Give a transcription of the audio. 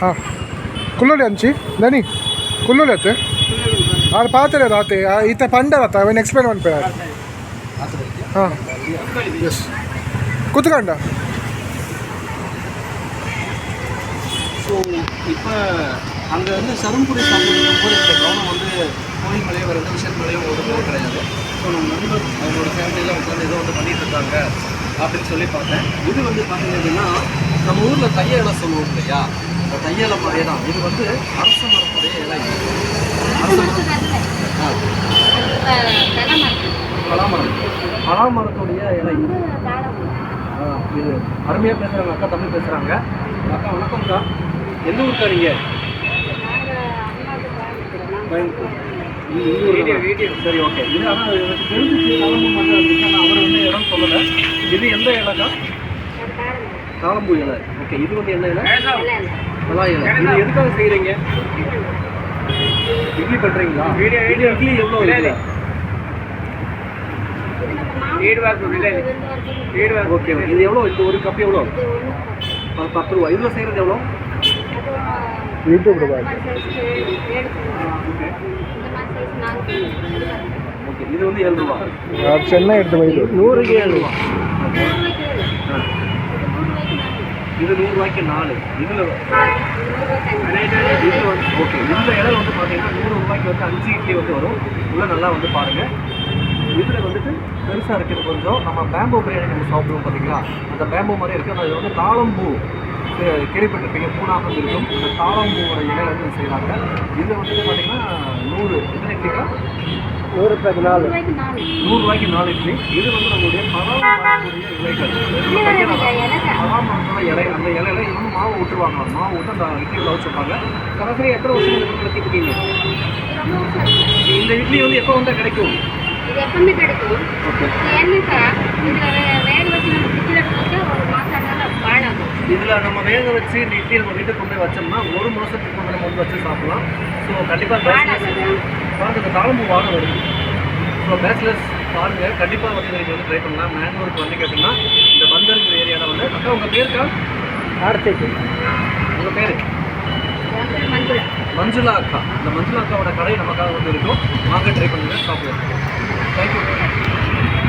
ಹಾಂ ಕುಲ್ಲೋಲಿ ಹಂಚಿ ದನಿ ಕುಲ್ಲೋಲಿ ಅತ್ತೆ ಆರು ಪಾತ್ರೆ ರಾತೆ ಈತ ಪಂಡ ರತ್ತ ಅವನ್ ಎಕ್ಸ್ಪ್ಲೇನ್ ಮಾಡ್ಪೇ ಹಾಂ ಎಸ್ ಕುತ್ಕಂಡ ஸோ இப்போ அங்கே வந்து சரும்புரி சாப்பிடும் போது இந்த கவனம் வந்து கோயில் மலையோ வேறு எந்த விஷயம் மலையோ ஒரு போது கிடையாது ஸோ நம்ம நண்பர் அவங்களோட ஃபேமிலியில் உட்காந்து ஏதோ வந்து பண்ணிட்டு இருக்காங்க அப்படின்னு சொல்லி பார்த்தேன் இது வந்து பார்த்தீங்க அப்படின்னா நம்ம ஊரில் தைய இலை சொல்லுவோம் இல்லையா இந்த தைய இலை மாதிரியே தான். இது வந்து அரச மரத்துடைய இலை. பலாமரம் பலாமரத்துடைய இலை. இது அருமையாக பேசுகிறாங்க அக்கா தமிழ் பேசுகிறாங்க அக்கா வணக்கம்க்கா எந்த ஊருக்கா நீங்கள் கோயம்புத்தூர். இந்த ஊர் வீடியோ. சரி ஓகே. இது ஆனால் எனக்கு தெரிஞ்சிச்சு. கிளம்பு ஆனால் அவர் வந்து இடம் சொல்லலை. இது எந்த இலக்கா? காலம்பூ இலை. ஓகே இது வந்து என்ன இலை? பலா இலை. இது எதுக்காக செய்கிறீங்க இட்லி பண்ணுறீங்களா இட்லி எவ்வளோ இல்லை ஓகே இது எவ்வளோ? இது ஒரு கப் எவ்வளோ? பத்து ரூபா. இதில் செய்கிறது எவ்வளோ? யூடியூப் ஓகே இது வந்து ஏழு ரூபா. சென்னை எடுத்து நூறுக்கு ஏழு ரூபா. இது நூறுரூவாய்க்கு நாலு. இதில் இதில் வந்து ஓகே இந்த இடம் வந்து பார்த்தீங்கன்னா நூறு ரூபாய்க்கு வந்து அஞ்சு இட்லி வந்து வரும். உள்ள நல்லா வந்து பாருங்கள் இதில் வந்துட்டு பெருசாக இருக்குது கொஞ்சம். நம்ம பேம்போ பிரியாணி நம்ம சாப்பிடுவோம் பார்த்தீங்களா அந்த பேம்போ மாதிரி இருக்குது ஆனால் இது வந்து தாளம்பூ. கேள்விப்பட்டிருப்பீங்க. பூனாகம் இருக்கும். அந்த தாளம்பூவோட இலையில வந்து செய்கிறாங்க இதில் வந்துட்டு பார்த்தீங்கன்னா நூறு. எத்தனை இட்லிக்கா நூறு நாலு. நூறுரூவாய்க்கு நாலு இட்லி. இது வந்து நம்மளுடைய பராமரக்கூடிய இலைகள் பராமரத்தோட இலை அந்த இலையில இன்னும் மாவு விட்டுருவாங்க மாவு விட்டு அந்த இட்லி உள்ள வச்சுருப்பாங்க சராசரி எத்தனை வருஷம் இந்த பக்கம் வச்சுருக்கீங்க இந்த இட்லி வந்து எப்போ வந்தால் கிடைக்கும் இது எப்பவுமே கிடைக்கும் ஓகே ஏன்னாக்கா இதுல வேக வச்சு நம்ம ஃப்ரிட்ஜில் எடுத்து ஒரு மாசம் பாழாகும் இதில் நம்ம வேக வச்சு இந்த இட்லி நம்ம வீட்டுக்கு கொண்டு போய் வச்சோம்னா ஒரு மாதத்துக்கு கொண்டு நம்ம வந்து வச்சு சாப்பிடலாம் ஸோ கண்டிப்பாக பேச்சுலர்ஸ் பாருங்க இந்த தாளம்பூ வாடை வருது ஸோ பேச்சுலர்ஸ் பாருங்க. கண்டிப்பாக வந்து நீங்கள் வந்து ட்ரை பண்ணலாம். மேங்களூருக்கு வந்து கேட்டிங்கன்னா இந்த பந்தருங்கிற ஏரியாவில் வந்து அக்கா உங்கள் பேருக்கா ஆர்த்திக்கு உங்கள் பேர்? மஞ்சள். மஞ்சுளா அக்கா. இந்த மஞ்சுளா அக்காவோட கடை நமக்காக வந்து இருக்கும். வாங்க ட்ரை பண்ணுங்க. சாப்பிடுவோம் தேங்க்யூ